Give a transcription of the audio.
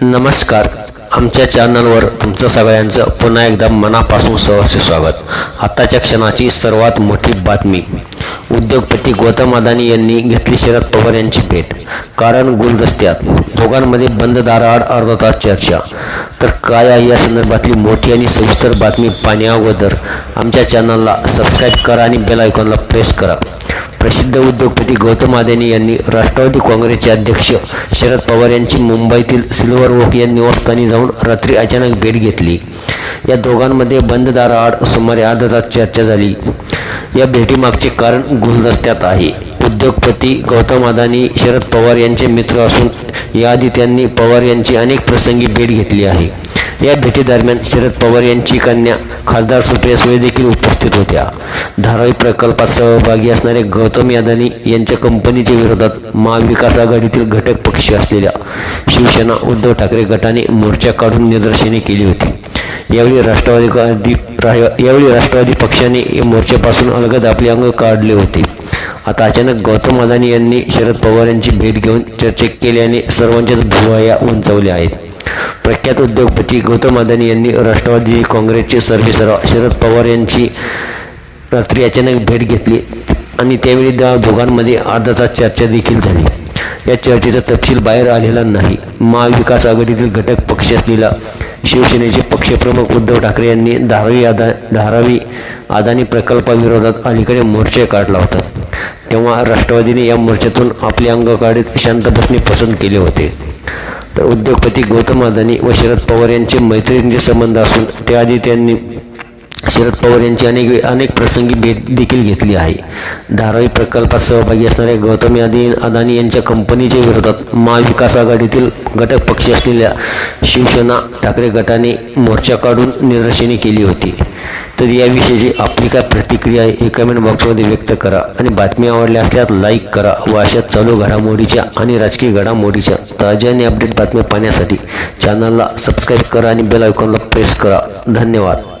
नमस्कार. आमच्या चॅनलवर तुमचं सगळ्यांचं पुन्हा एकदा मनापासून सहर्ष स्वागत. आत्ताच्या क्षणाची सर्वात मोठी बातमी. उद्योगपती गौतम अदानी यांनी घेतली शरद पवार यांची भेट. कारण गुलदस्त्यात दोघांमध्ये बंद दाराआड अर्धा तास चर्चा. तर काय आहे या संदर्भातली मोठी आणि सविस्तर बातमी पाहण्याअगोदर आमच्या चॅनलला सबस्क्राईब करा आणि बेल आयकॉनला प्रेस करा. प्रसिद्ध उद्योगपती गौतम अदानी यांनी राष्ट्रवादी काँग्रेसचे अध्यक्ष शरद पवार यांची मुंबईतील सिल्वर वॉक या निवासस्थानी जाऊन रात्री अचानक भेट घेतली. या दोघांमध्ये बंद दाराआड सुमारे अर्धा तास चर्चा झाली. या भेटीमागचे कारण गुलदस्त्यात आहे. उद्योगपती गौतम अदानी शरद पवार यांचे मित्र असून याआधी त्यांनी पवार यांची अनेक प्रसंगी भेट घेतली आहे. या भेटीदरम्यान शरद पवार यांची कन्या खासदार सुप्रिया सुळे देखील उपस्थित होत्या. धारावी प्रकल्पात सहभागी असणारे गौतम यादानी यांच्या कंपनीच्या विरोधात महाविकास आघाडीतील घटक पक्ष असलेल्या शिवसेना उद्धव ठाकरे गटाने मोर्चा काढून निदर्शने केली होती. यावेळी राष्ट्रवादी यावेळी राष्ट्रवादी पक्षाने मोर्चापासून अलगद आपले अंग काढले होते. आता अचानक गौतम अदानी यांनी शरद पवार यांची भेट घेऊन चर्चा केल्याने सर्वांच्याच भुवाया उंचावल्या आहेत. प्रख्यात उद्योगपती गौतम अदानी यांनी राष्ट्रवादी काँग्रेसचे सर्वेसर्वा शरद पवार यांची रात्री अचानक भेट घेतली आणि त्यावेळी त्या दोघांमध्ये अर्धा तास चर्चा देखील झाली. या चर्चेचा तपशील बाहेर आलेला नाही. महाविकास आघाडीतील घटक पक्ष असलेला शिवसेनेचे पक्षप्रमुख उद्धव ठाकरे यांनी धारावी आदा धारावी अदानी प्रकल्पाविरोधात अलीकडे मोर्चे काढला होता. तेव्हा राष्ट्रवादीने या मोर्चातून आपले अंग काढत शांत बसणे पसंत केले होते. तर उद्योगपती गौतम अदानी व शरद पवार यांचे मैत्रिणीचे संबंध असून त्याआधी त्यांनी शरद पवार यांची अनेक अनेक प्रसंगी भेट देखील घेतली आहे. धारावी प्रकल्पात सहभागी असणाऱ्या गौतम यादी अदानी यांच्या कंपनीच्या विरोधात महाविकास आघाडीतील घटक पक्ष असलेल्या शिवसेना ठाकरे गटाने मोर्चा काढून निदर्शने केली होती. तर याविषयीची आपली काय प्रतिक्रिया आहे हे कमेंट बॉक्समध्ये व्यक्त करा आणि बातमी आवडल्या असल्यास लाईक करा व अशा चालू घडामोडीच्या आणि राजकीय घडामोडीच्या ताज्या आणि अपडेट बातम्या पाहण्यासाठी चॅनलला सबस्क्राईब करा आणि बेल आयकॉनला प्रेस करा. धन्यवाद.